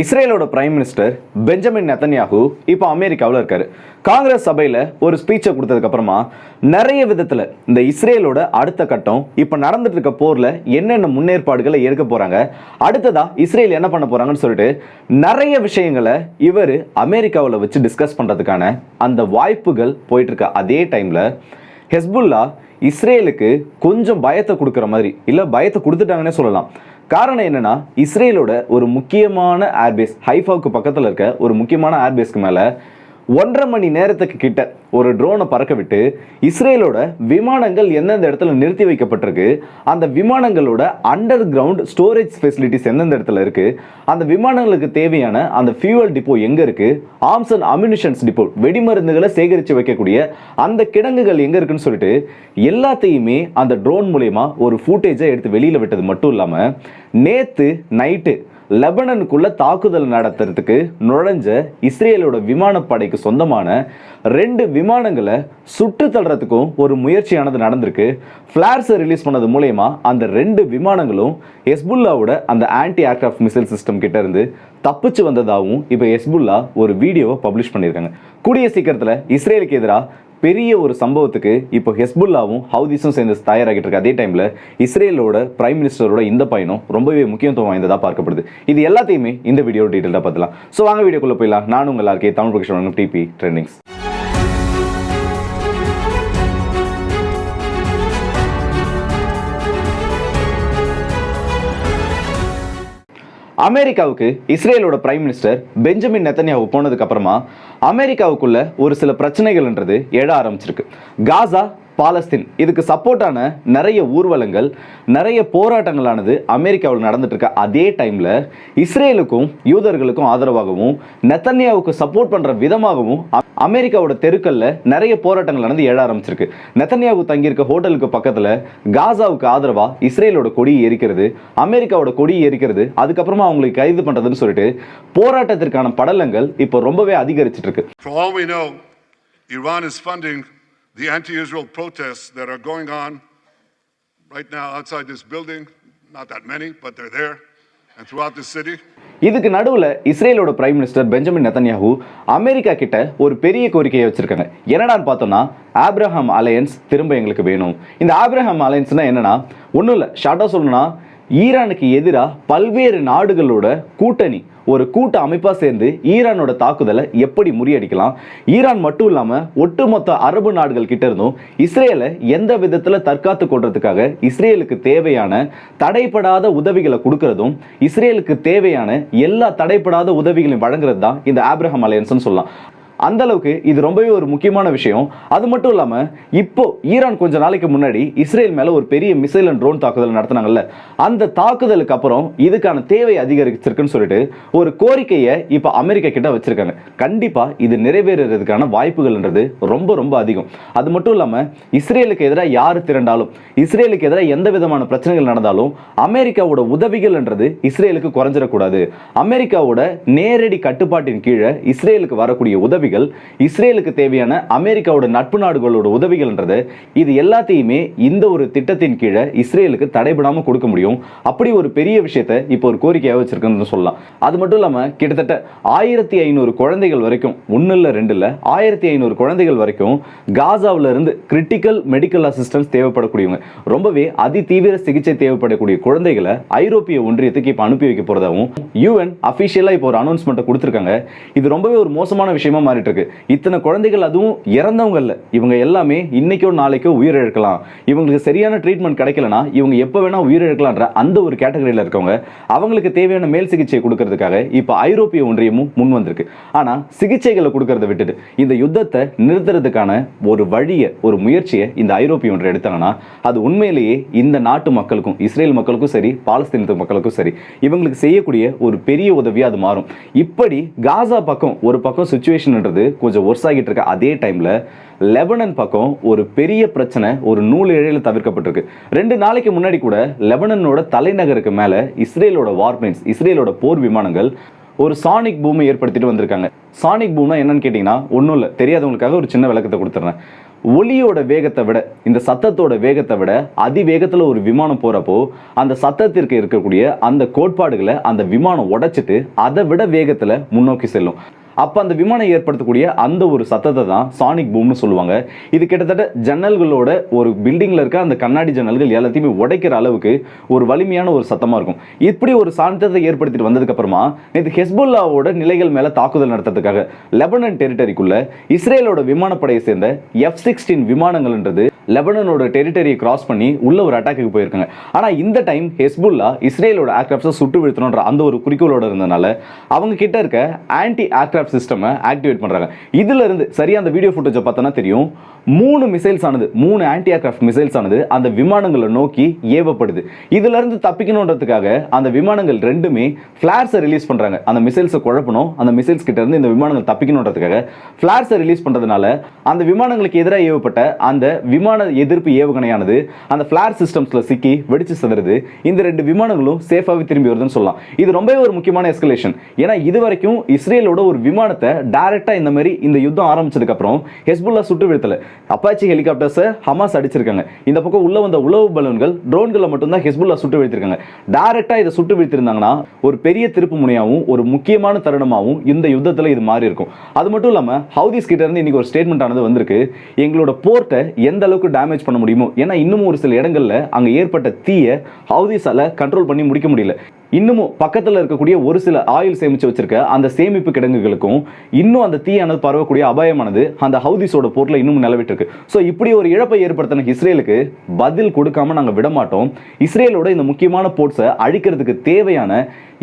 இஸ்ரேலோட prime minister Benjamin Netanyahu இப்போ அமெரிக்காவில் இருக்காரு. காங்கிரஸ் சபையில் ஒரு ஸ்பீச்சை கொடுத்ததுக்கப்புறமா நிறைய விதத்தில் இந்த இஸ்ரேலோட அடுத்த கட்டம் இப்போ நடந்துட்டு இருக்க போரில் என்னென்ன முன்னேற்பாடுகளை எடுக்க போகிறாங்க அடுத்ததாக இஸ்ரேல் என்ன பண்ண போகிறாங்கன்னு சொல்லிட்டு நிறைய விஷயங்களை இவர் அமெரிக்காவில் வச்சு டிஸ்கஸ் பண்ணுறதுக்கான அந்த வாய்ப்புகள் போயிட்டுருக்க அதே டைமில் ஹெஸ்புல்லா இஸ்ரேலுக்கு கொஞ்சம் பயத்தை கொடுக்குற மாதிரி இல்லை பயத்தை கொடுத்துட்டாங்கன்னே சொல்லலாம். காரணம் என்னன்னா இஸ்ரேலோட ஒரு முக்கியமான ஏர்பேஸ் ஹைஃபாவுக்கு பக்கத்தில் இருக்க ஒரு முக்கியமான ஏர்பேஸ்க்கு மேலே ஒன்றரை மணி நேரத்துக்கு கிட்ட ஒரு ட்ரோனை பறக்க விட்டு இஸ்ரேலோட விமானங்கள் எந்தெந்த இடத்துல நிறுத்தி வைக்கப்பட்டிருக்கு அந்த விமானங்களோட அண்டர் கிரவுண்ட் ஸ்டோரேஜ் ஃபெசிலிட்டிஸ் எந்தெந்த இடத்துல இருக்கு அந்த விமானங்களுக்கு தேவையான அந்த ஃபியூவல் டிப்போ எங்க இருக்கு ஆர்ம்ஸ் அண்ட் அம்யூனிஷன்ஸ் டிப்போ வெடிமருந்துகளை சேகரித்து வைக்கக்கூடிய அந்த கிடங்குகள் எங்க இருக்குன்னு சொல்லிட்டு எல்லாத்தையுமே அந்த ட்ரோன் மூலயமா ஒரு ஃபூட்டேஜை எடுத்து வெளியில் விட்டது மட்டும் இல்லாமல் நேற்று நைட்டு லெபனனுக்குள்ள தாக்குதல் நடத்துறதுக்கு நுழைஞ்ச இஸ்ரேலோட விமானப்படைக்கு சொந்தமான ரெண்டு விமானங்களை சுட்டு தள்ளுறதுக்கும் ஒரு முயற்சியானது நடந்திருக்கு. ஃப்ளார்ஸை ரிலீஸ் பண்ணது மூலயமா அந்த ரெண்டு விமானங்களும் எஸ்புல்லாவோட அந்த ஆன்டி ஏர்க்ராஃப்ட் மிசைல் சிஸ்டம் கிட்ட இருந்து தப்பிச்சு வந்ததாகவும் இப்போ எஸ்புல்லா ஒரு வீடியோவை பப்ளிஷ் பண்ணியிருக்காங்க. கூடிய சீக்கிரத்தில் இஸ்ரேலுக்கு எதிராக பெரிய ஒரு சம்பவத்துக்கு இப்போ ஹெஸ்புல்லாவும் ஹவுதிஸும் சேர்ந்து தயாராகிட்டு இருக்க அதே டைமில் இஸ்ரேலோட பிரைம் மினிஸ்டரோட இந்த பயணம் ரொம்பவே முக்கியத்துவம் வாய்ந்ததாக பார்க்கப்படுது. இது எல்லாத்தையுமே இந்த வீடியோ டீட்டெயிலாக பார்த்துலாம் ஸோ வாங்க வீடியோக்குள்ளே போயிடலாம். நானும் உங்கள் எல்லாருக்கே தமிழ் பக்ஷன் டிபி ட்ரெண்டிங்ஸ் அமெரிக்காவுக்கு இஸ்ரேலோட பிரைம் மினிஸ்டர் பெஞ்சமின் நெத்தன்யாவு போனதுக்கு அப்புறமா அமெரிக்காவுக்குள்ள ஒரு சில பிரச்சனைகள்ன்றது எழ ஆரம்பிச்சிருக்கு. காசா பாலஸ்தீன். இதுக்கு சப்போர்ட்டான நிறைய ஊர்வலங்கள் நிறைய போராட்டங்களானது அமெரிக்காவில் நடந்துட்டு இருக்க அதே டைம்ல இஸ்ரேலுக்கும் யூதர்களுக்கும் ஆதரவாகவும் நெத்தன்யாவுக்கு சப்போர்ட் பண்ணுற விதமாகவும் அமெரிக்காவோட தெருக்களில் நிறைய போராட்டங்களானது எழ ஆரம்பிச்சிருக்கு. நெத்தன்யாவு தங்கியிருக்க ஹோட்டலுக்கு பக்கத்தில் காசாவுக்கு ஆதரவா இஸ்ரேலோட கொடி எரிக்கிறது அமெரிக்காவோட கொடி எரிக்கிறது அதுக்கப்புறமா அவங்களுக்கு கைது பண்றதுன்னு சொல்லிட்டு போராட்டத்திற்கான படலங்கள் இப்போ ரொம்பவே அதிகரிச்சிட்டு இருக்கு the anti Israel protests that are going on right now outside this building. Not that many, but they're there and throughout the city. இதுக்கு நடுவில் இஸ்ரேலோட prime minister Benjamin Netanyahu America கிட்ட ஒரு பெரிய கோரிக்கையை வச்சிருக்காங்க என்னடான்னு பார்த்தோன்னா ஆப்ரஹாம் அலையன்ஸ் திரும்ப எங்களுக்கு வேணும் இந்த ஆப்ரஹாம் அலையன்ஸ்னால் என்னென்னா ஒன்றும் இல்லை ஷார்ட்டாக சொல்லணும்னா ஈரானுக்கு எதிராக பல்வேறு நாடுகளோட கூட்டணி ஒரு கூட்ட அமைப்பா சேர்ந்து ஈரானோட தாக்குதலை எப்படி முறியடிக்கலாம்? ஈரான் மட்டும் இல்லாம ஒட்டுமொத்த அரபு நாடுகள் கிட்ட இருந்தும் இஸ்ரேலை எந்த விதத்தில் தற்காத்து கொள்றதுக்காக இஸ்ரேலுக்கு தேவையான தடைப்படாத உதவிகளை கொடுக்கறதும் இஸ்ரேலுக்கு தேவையான எல்லா தடைப்படாத உதவிகளையும் வழங்குறது தான் இந்த ஆப்ரஹாம் அலையன்ஸ்னு சொல்லலாம். அந்த அளவுக்கு இது ரொம்பவே ஒரு முக்கியமான விஷயம். அது மட்டும் இல்லாமல் இப்போ ஈரான் கொஞ்ச நாளைக்கு முன்னாடி இஸ்ரேல் மேலே ஒரு பெரிய மிசைல் அண்ட் ட்ரோன் தாக்குதல் நடத்தினாங்கல்ல அந்த தாக்குதலுக்கு அப்புறம் இதுக்கான தேவை அதிகரிச்சிருக்குன்னு சொல்லிட்டு ஒரு கோரிக்கையை இப்போ அமெரிக்கா கிட்ட வச்சிருக்காங்க. கண்டிப்பாக இது நிறைவேறதுக்கான வாய்ப்புகள்ன்றது ரொம்ப ரொம்ப அதிகம். அது மட்டும் இல்லாமல் இஸ்ரேலுக்கு எதிராக யார் திரண்டாலும் இஸ்ரேலுக்கு எதிராக எந்த விதமான பிரச்சனைகள் நடந்தாலும் அமெரிக்காவோட உதவிகள்ன்றது இஸ்ரேலுக்கு குறைஞ்சிடக்கூடாது. அமெரிக்காவோட நேரடி கட்டுப்பாட்டின் கீழே இஸ்ரேலுக்கு வரக்கூடிய உதவிகள் உதவிகள் இஸ்ரேலுக்கு தேவையான அமெரிக்காவோட நட்பு நாடுகளோட உதவிகள்ன்றது இது எல்லாத்தையுமே இந்த ஒரு திட்டத்தின் கீழே இஸ்ரேலுக்கு தடைபடாமல் கொடுக்க முடியும். அப்படி ஒரு பெரிய விஷயத்தை இப்போ ஒரு கோரிக்கையாக வச்சிருக்குன்னு சொல்லலாம். அது மட்டும் இல்லாமல் கிட்டத்தட்ட ஆயிரத்தி ஐநூறு குழந்தைகள் வரைக்கும் ஒன்னு இல்ல ரெண்டு இல்ல ஆயிரத்தி ஐநூறு குழந்தைகள் வரைக்கும் காசாவுல இருந்து கிரிட்டிக்கல் மெடிக்கல் அசிஸ்டன்ஸ் தேவைப்படக்கூடியவங்க. ரொம்பவே அதிதீவிர சிகிச்சை தேவைப்படக்கூடிய குழந்தைகளை ஐரோப்பிய ஒன்றியத்துக்கு இப்போ அனுப்பி வைக்க போகிறதாகவும் யூஎன் அபிஷியலா இப்போ ஒரு அனௌன்ஸ்மெண்ட்டை கொடுத்துருக்காங்க. இது ரொம்பவே ஒரு மோசமான விஷயமா மாறிட்டு இருக்கு இத்தனை குழந்தைகள் அதுவும் இறந்தவங்க இல்ல. இவங்க எல்லாமே இன்னைக்கோ நாளைக்கோ உயிரிழக்கலாம். இவங்களுக்கு சரியான ட்ரீட்மெண்ட் கிடைக்கலனா இவங்க எப்போ வேணால் உயிரிழக்கலான்ற அந்த ஒரு கேட்டகரியில் இருக்கவங்க அவங்களுக்கு தேவையான மேல் சிகிச்சை கொடுக்கறதுக்காக இப்போ ஐரோப்பிய ஒன்றியமும் முன் வந்திருக்கு. ஆனா சிகிச்சைகளை கொடுக்கறத விட்டுட்டு இந்த யுத்தத்தை நிறுத்துறதுக்கான ஒரு வழியை ஒரு முயற்சியை இந்த ஐரோப்பிய ஒன்றியம் எடுத்தாங்கன்னா அது உண்மையிலேயே இந்த நாட்டு மக்களுக்கும் இஸ்ரேல் மக்களுக்கும் சரி பாலஸ்தீனத்து மக்களுக்கும் சரி இவங்களுக்கு செய்யக்கூடிய ஒரு பெரிய உதவியா அது மாறும். இப்படி காசா பக்கம் ஒரு பக்கம் சுச்சுவேஷன் சுச்சுவேஷன்ன்றது கொஞ்சம் ஒர்ஸ் ஆகிட்டு இருக்க. அதே டைம்ல லெபனன் பக்கம் ஒரு பெரிய பிரச்சனை ஒரு நூல் இழையில தவிர்க்கப்பட்டிருக்கு. ரெண்டு நாளைக்கு முன்னாடி கூட லெபனனோட தலைநகருக்கு மேல இஸ்ரேலோட வார்பிளைன்ஸ் இஸ்ரேலோட போர் விமானங்கள் ஒரு சானிக் பூமை ஏற்படுத்திட்டு வந்திருக்காங்க. சானிக் பூம்னா என்னன்னு கேட்டிங்கன்னா ஒன்றும் இல்லை. தெரியாதவங்களுக்காக ஒரு சின்ன விளக்கத்தை கொடுத்துட்றேன் ஒலியோட வேகத்தை விட இந்த சத்தத்தோட வேகத்தை விட அதிவேகத்தில் ஒரு விமானம் போகிறப்போ அந்த சத்தத்திற்கு இருக்கக்கூடிய அந்த கோட்பாடுகளை அந்த விமானம் உடைச்சிட்டு அதை விட வேகத்தில் முன்னோக்கி செல்லும். அப்போ அந்த விமானம் ஏற்படுத்தக்கூடிய அந்த ஒரு சத்தத்தை தான் சானிக் பூம்னு சொல்லுவாங்க. இது கிட்டத்தட்ட ஜன்னல்களோட ஒரு பில்டிங்கில் இருக்க அந்த கண்ணாடி ஜன்னல்கள் எல்லாத்தையுமே உடைக்கிற அளவுக்கு ஒரு வலிமையான ஒரு சத்தமாக இருக்கும். இப்படி ஒரு சாந்தத்தை ஏற்படுத்திட்டு வந்ததுக்கப்புறமா நேற்று ஹெஸ்புல்லாவோட நிலைகள் மேலே தாக்குதல் நடத்துறதுக்காக லெபனன் டெரிட்டரிக்குள்ள இஸ்ரேலோட விமானப்படையை சேர்ந்த எஃப் சிக்ஸ்டீன் விமானங்கள்ன்றது லெபனனோட டெரிட்டரியை கிராஸ் பண்ணி உள்ள ஒரு அட்டாக்கு போயிருக்காங்க. ஆனால் இந்த டைம் ஹெஸ்புல்லா இஸ்ரேலோட ஏர்கிராஃப்ட்ஸை சுட்டு வீழ்த்தணுன்ற அந்த ஒரு குறிக்கோளோட இருந்தனால அவங்க கிட்ட இருக்க ஆன்டி ஏர்கிராஃப்ட் சிஸ்டமை ஆக்டிவேட் பண்றாங்க. இதுல இருந்து சரியா அந்த வீடியோ ஃபுட்டேஜை பார்த்தோன்னா தெரியும். மூணு மிசைல்ஸ் ஆனது மூணு ஆன்டி ஏர்கிராஃப்ட் மிசைல்ஸ் ஆனது அந்த விமானங்களை நோக்கி ஏவப்படுது. இதுல இருந்து தப்பிக்கணுன்றதுக்காக அந்த விமானங்கள் ரெண்டுமே ஃபிளார்ஸை ரிலீஸ் பண்றாங்க. அந்த மிசைல்ஸை குழப்பணும். அந்த மிசைல்ஸ் கிட்ட இருந்து இந்த விமானங்கள் தப்பிக்கணுன்றதுக்காக ஃபிளார்ஸை ரிலீஸ் பண்றதுனால அந்த விமானங்களுக்கு எதிராக ஏவப்பட்ட அந்த விமான எதிர்ப்பு ஏவுகணையானது அந்த ஃபிளார் சிஸ்டம்ஸ்ல சிக்கி வெடிச்சு சிதறுது. இந்த ரெண்டு விமானங்களும் சேஃபாகவே திரும்பி வருதுன்னு சொல்லலாம். இது ரொம்பவே ஒரு முக்கியமான எஸ்கலேஷன் ஏன்னா இது வரைக்கும் இஸ்ரேலோட ஒரு விமானத்தை டேரெக்டாக இந்த மாதிரி இந்த யுத்தம் ஆரம்பிச்சதுக்கப்புறம் ஹெஸ்புல்லா சுட்டு வீழ்த்தல. அப்பாச்சி ஹெலிகாப்டர்ஸை ஹமாஸ் அடிச்சிருக்காங்க. இந்த பக்கம் உள்ள வந்த உளவு பலூன்கள் ட்ரோன்களை மட்டும்தான் ஹெஸ்புல்லா சுட்டு வீழ்த்திருக்காங்க. டைரக்டா இதை சுட்டு வீழ்த்திருந்தாங்கன்னா ஒரு பெரிய திருப்பு முனையாகவும் ஒரு முக்கியமான தருணமாகவும் இந்த யுத்தத்தில் இது மாறி இருக்கும். அது மட்டும் இல்லாமல் ஹவுதிஸ் கிட்ட இருந்து இன்னைக்கு ஒரு ஸ்டேட்மெண்ட் ஆனது வந்திருக்கு. எங்களோட போர்ட்டை எந்த அளவுக்கு டேமேஜ் பண்ண முடியுமோ ஏன்னா இன்னமும் ஒரு சில இடங்களில் அங்கே ஏற்பட்ட தீயை ஹவுதிஸால் கண்ட்ரோல் பண்ணி முடிக்க முடியல. இன்னமும் பக்கத்தில் இருக்கக்கூடிய ஒரு சில ஆயில் சேமித்து வச்சிருக்க அந்த சேமிப்பு கிடங்குகளுக்கும் இன்னும் அந்த தீயானது பரவக்கூடிய அபாயமானது அந்த ஹவுதிஸோட போர்ட்டில் இன்னும் நிலவிட்டு இருக்கு ஸோ இப்படி ஒரு இழப்பை ஏற்படுத்தின இஸ்ரேலுக்கு பதில் கொடுக்காம நாங்கள் விட மாட்டோம் இஸ்ரேலோட இந்த முக்கியமான போர்ட்ஸை அழிக்கிறதுக்கு தேவையான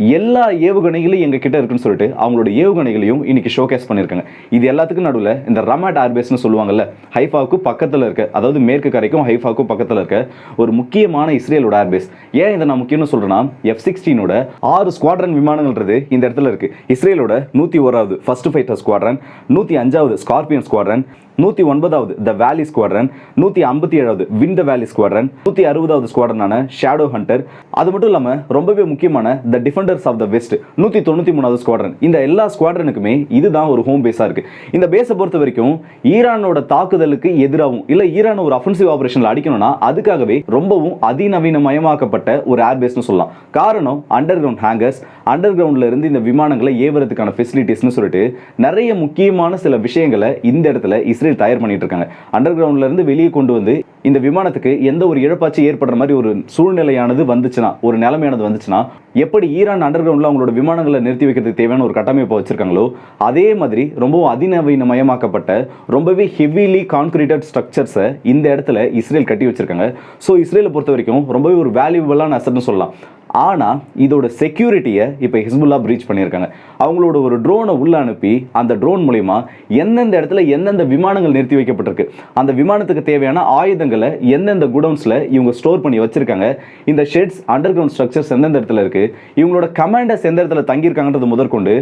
எல்லா ஏவுகணைகளும் எங்க கிட்ட இருக்குன்னு சொல்லிட்டு அவங்களோட ஏவுகணைகளையும் இன்னைக்கு ஷோகேஸ் பண்ணியிருக்காங்க. இது எல்லாத்துக்கும் நடுவில் இந்த ரமாட் ஏர்பேஸ்னு சொல்லுவாங்கல்ல ஹைஃபாவுக்கு பக்கத்தில் இருக்க அதாவது மேற்கு கரைக்கும் ஹைஃபாவுக்கும் பக்கத்தில் இருக்க ஒரு முக்கியமான இஸ்ரேலோட ஏர்பேஸ் ஏன் இதை நான் முக்கியம்னு சொல்றேன்னா எஃப் சிக்ஸ்டீனோட ஆறு ஸ்குவாட்ரன் விமானங்கள்ன்றது இந்த இடத்துல இருக்கு. இஸ்ரேலோட நூற்றி ஓராவது ஃபர்ஸ்ட் ஃபைட்டர் ஸ்குவாட்ரன் நூற்றி அஞ்சாவது ஸ்கார்பியன் ஸ்குவாட்ரன் நூற்றி ஒன்பதாவது த வேலி ஸ்குவாட்ரன் நூற்றி ஐம்பத்தி ஏழாவது வின் த வேலி ஸ்குவாட்ரன் நூற்றி அறுபதாவது ஸ்குவாட்ரனான ஷேடோ ஹண்டர் அது மட்டும் இல்லாமல் ரொம்பவே முக்கியமான the defenders of the west நூற்றி தொண்ணூற்றி மூணாவது ஸ்குவாட்ரன் இந்த எல்லா ஸ்குவாட்ரனுக்குமே இதுதான் ஒரு ஹோம் பேஸாக இருக்கு. இந்த பேஸை பொறுத்த வரைக்கும் ஈரானோட தாக்குதலுக்கு எதிராகவும் இல்லை ஈரான் ஒரு அஃபென்சிவ் ஆப்ரேஷனில் அடிக்கணும்னா அதுக்காகவே ரொம்பவும் அதிநவீனமயமாக்கப்பட்ட ஒரு ஏர்பேஸ்னு சொல்லலாம். காரணம் அண்டர் கிரவுண்ட் ஹேங்கர்ஸ் அண்டர் கிரவுண்ட்ல இருந்து இந்த விமானங்களை ஏவுறதுக்கான ஃபெசிலிட்டிஸ்னு சொல்லிட்டு நிறைய முக்கியமான சில விஷயங்களை இந்த இடத்துல இஸ்ரேல் தயார் பண்ணிட்டு இருக்காங்க அண்டர் கிரவுண்ட்ல இருந்து வெளியே கொண்டு வந்து இந்த விமானத்துக்கு எந்த ஒரு இழப்பாச்சும் ஏற்படுற மாதிரி ஒரு சூழ்நிலையானது வந்துச்சுன்னா ஒரு நிலைமையானது வந்துச்சுன்னா எப்படி ஈரான் அண்டர் கிரவுண்டில் அவங்களோட விமானங்களை நிறுத்தி வைக்கிறதுக்கு தேவையான ஒரு கட்டமைப்பை வச்சுருக்காங்களோ அதே மாதிரி ரொம்பவும் அதிநவீனமயமாக்கப்பட்ட ரொம்பவே ஹெவிலி கான்கிரீட்டட் ஸ்ட்ரக்சர்ஸை இந்த இடத்துல இஸ்ரேல் கட்டி வச்சுருக்காங்க. ஸோ இஸ்ரேலை பொறுத்த வரைக்கும் ரொம்பவே ஒரு வேல்யூபிளான அசட்னு சொல்லலாம். ஆனால் இதோட செக்யூரிட்டியை இப்போ ஹிஸ்புல்லா பிரீச் பண்ணியிருக்காங்க. அவங்களோட ஒரு ட்ரோனை உள்ள அனுப்பி அந்த ட்ரோன் மூலிமா எந்தெந்த இடத்துல எந்தெந்த விமானங்கள் நிறுத்தி வைக்கப்பட்டிருக்கு அந்த விமானத்துக்கு தேவையான ஆயுதங்களை எந்தெந்த குடவுன்ஸில் இவங்க ஸ்டோர் பண்ணி வச்சுருக்காங்க இந்த ஷெட்ஸ் அண்டர் கிரவுண்ட் ஸ்ட்ரக்சர்ஸ் எந்தெந்த இடத்துல இருக்கு இவங்களோட கமாண்டர்ஸ் எந்த இடத்துல தங்கியிருக்காங்கன்றது முதற்கொண்டு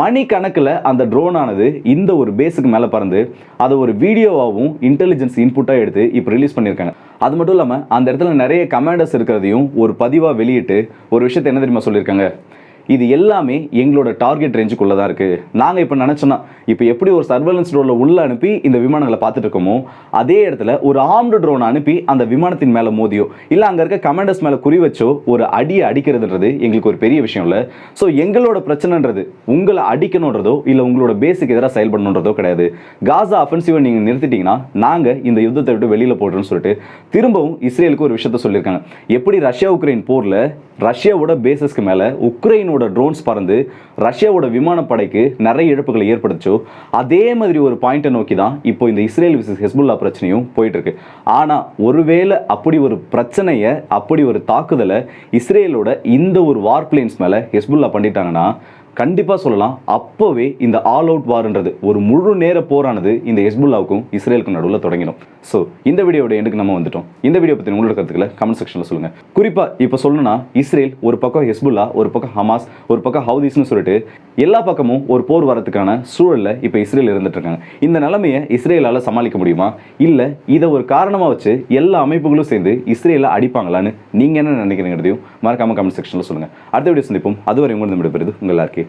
மணி கணக்கில் அந்த ட்ரோன் ஆனது இந்த ஒரு பேஸுக்கு மேலே பறந்து அதை ஒரு வீடியோவாகவும் இன்டெலிஜென்ஸ் இன்புட்டாக எடுத்து இப்போ ரிலீஸ் பண்ணியிருக்காங்க. அது மட்டும் இல்லாமல் அந்த இடத்துல நிறைய கமாண்டர்ஸ் இருக்கிறதையும் ஒரு பதிவாக வெளியிட்டு ஒரு விஷயத்தை என்ன தெரியுமா சொல்லியிருக்காங்க? இது எல்லாமே எங்களோட டார்கெட் ரேஞ்சுக்குள்ளே தான் இருக்குது நாங்கள் இப்போ நினச்சோன்னா இப்போ எப்படி ஒரு சர்வேலன்ஸ் ட்ரோனில் உள்ள அனுப்பி இந்த விமானங்களை பார்த்துட்டு இருக்கோமோ அதே இடத்துல ஒரு ஆர்ம்டு ட்ரோனை அனுப்பி அந்த விமானத்தின் மேலே மோதியோ இல்லை அங்கே இருக்க கமாண்டர்ஸ் மேலே குறி வச்சோ ஒரு அடியை அடிக்கிறதுன்றது எங்களுக்கு ஒரு பெரிய விஷயம் இல்லை. ஸோ எங்களோட பிரச்சனைன்றது உங்களை அடிக்கணுன்றதோ இல்லை உங்களோட பேஸுக்கு எதிராக செயல்படணுன்றதோ கிடையாது. காசா அஃபென்சிவை நீங்கள் நிறுத்திட்டீங்கன்னா நாங்கள் இந்த யுத்தத்தை விட்டு வெளியில் போடுறோம்னு சொல்லிட்டு திரும்பவும் இஸ்ரேலுக்கு ஒரு விஷயத்த சொல்லியிருக்காங்க. எப்படி ரஷ்யா உக்ரைன் போரில் ரஷ்யாவோட பேசஸ்க்கு மேலே உக்ரைனோட ட்ரோன்ஸ் பறந்து ரஷ்யாவோட விமானப்படைக்கு நிறைய இழப்புகளை ஏற்படுத்தோ அதே மாதிரி ஒரு பாயிண்ட்டை நோக்கி தான் இப்போ இந்த இஸ்ரேல் விசஸ் ஹெஸ்புல்லா பிரச்சனையும் போயிட்டு இருக்கு ஆனால் ஒருவேளை அப்படி ஒரு பிரச்சனையை அப்படி ஒரு தாக்குதலை இஸ்ரேலோட இந்த ஒரு வார் பிளேன்ஸ் மேலே ஹெஸ்புல்லா பண்ணிட்டாங்கன்னா கண்டிப்பாக சொல்லலாம் அப்போவே இந்த ஆல் அவுட் வார்ன்றது ஒரு முழு நேர போரானது இந்த ஹெஸ்புல்லாவுக்கும் இஸ்ரேலுக்கும் நடுவில் தொடங்கிடும். ஸோ இந்த வீடியோட எண்டுக்கு நம்ம வந்துட்டோம். இந்த வீடியோ பற்றி உங்களோட கருத்துக்களை கமெண்ட் செக்ஷனில் சொல்லுங்கள் குறிப்பாக இப்போ சொல்லணும்னா இஸ்ரேல் ஒரு பக்கம் ஹெஸ்புல்லா ஒரு பக்கம் ஹமாஸ் ஒரு பக்கம் ஹவுதிஸ்னு சொல்லிட்டு எல்லா பக்கமும் ஒரு போர் வரதுக்கான சூழலில் இப்போ இஸ்ரேல் இருந்துட்டு இருக்காங்க. இந்த நிலைமையை இஸ்ரேலால் சமாளிக்க முடியுமா? இல்லை இதை ஒரு காரணமாக வச்சு எல்லா அமைப்புகளும் சேர்ந்து இஸ்ரேலில் அடிப்பாங்களான்னு நீங்கள் என்ன நினைக்கிறீங்கிறதையும் மறக்காமல் கமெண்ட் செக்ஷனில் சொல்லுங்கள் அடுத்த வீடியோ சந்திப்போம். அதுவரை உங்களுக்கு விடைபெறுது உங்கள் எல்லாருக்கே